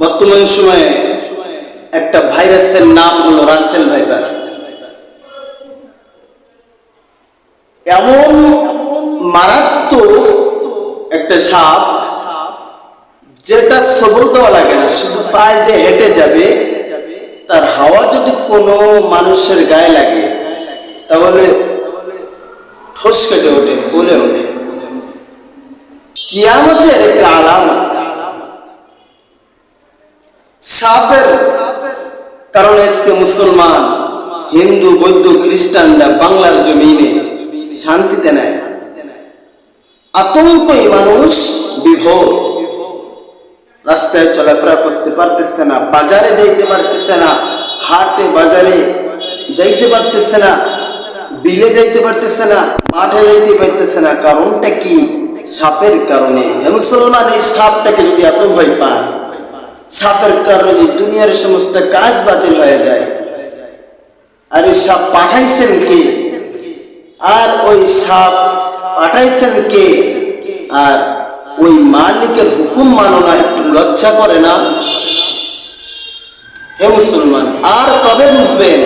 বর্তমান সময়ে একটা ভাইরাসের নাম হলো রাসেল ভাইরাস এমন মারাত্মক একটা সাপ যেটা সবল দেওয়া লাগে না, শুধু পায়ে যে হেঁটে যাবে, তার হাওয়া যদি কোনো মানুষের গায়ে লাগে, তাহলে ঠোস কেটে ওঠে ফুলে ওঠে। কিয়ামতের একটা আলামত সাপের কারণে আজকে মুসলমান, হিন্দু, বৌদ্ধ, খ্রিস্টানরা বাংলার জমিনে শান্তিতে নেয় আতঙ্কই মানুষ বিভোর। রাস্তায় চলাফেরা করতে পারতেছে না, বাজারে যাইতে পারতেছে না, হাটে, বাজারে যাইতে পারতেছে না, বিলে যাইতে পারতেছে না, মাঠে যাইতে পারতেছে না। কারণটা কি? সাপের কারণে। মুসলমান, এই সাপটাকে যদি এত ভয় পান সাপের কারণে দুনিয়ার সমস্ত কাজ বাতিল হয়ে যায়। আর এই সাপ পাঠাইছেন কে? আর ওই সাপ পাঠাইছেন কে? আর ওই মালিকের হুকুম মানো না, একটু লজ্জা করে না? হে মুসলমান, আর কবে বুঝবেন?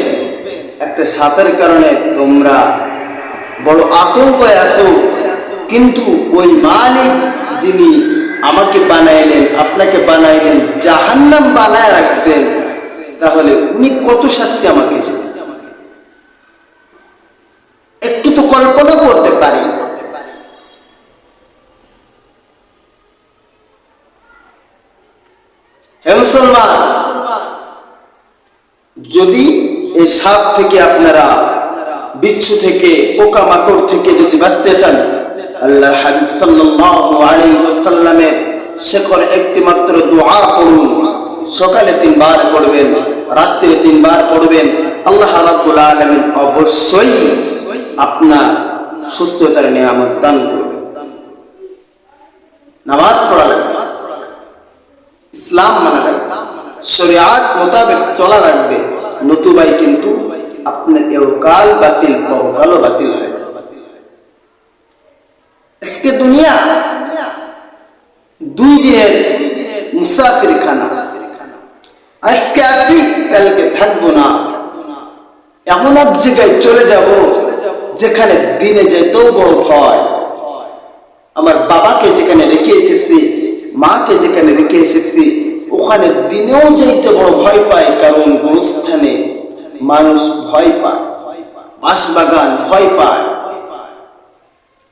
একটা সাপের কারণে তোমরা বড় আতঙ্কে আছো। কিন্তু ওই মালিক যিনি আমাকে বানাইলেন, আপনাকে বানাইলেন, জাহান্নাম বানায় রাখছেন। তাহলে উনি কত শাস্তি আমাকে একটু তো কল্পনা করতে পারি। মুসলমান, যদি এই সাপ থেকে আপনারা, বিচ্ছু থেকে পোকা মাকড় থেকে যদি বাঁচতে চান আল্লাহর হাবিব সাল্লাল্লাহু আলাইহি ওয়াসাল্লামের শেখর একটি দোয়া পড়ুন সকালে তিনবার পড়বেন, রাত্রে তিনবার পড়বেন। আল্লাহ রাব্বুল আলামিন অবশ্যই আপনার সুস্থতার নিয়ামত দান করবেন। নামাজ পড়া লাগবে। ইসলাম মানা লাগবে। শরিয়াত মোতাবেক চলা লাগবে। নতুবাই কিন্তু আপনার এওকাল বাতিল পরকালও বাতিল হয়ে আজকে দুনিয়া দুই দিনের মুসাফির খানা আজকে আসি, কালকে থাকব না। এমন এক জায়গায় চলে যাব যেখানে দিনে যেতেও বড় ভয় আমার বাবাকে যেখানে রেখে এসেছি, মাকে যেখানে রেখে এসেছি, ওখানে দিনেও যাইতে বড় ভয় পায়, কারণ গোস্থানে মানুষ ভয় পায়, বাঁশবাগান ভয় পায়।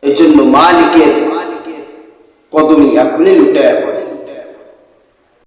এই জন্য মালিকের কদমি এখনই লুটায় পড়ে।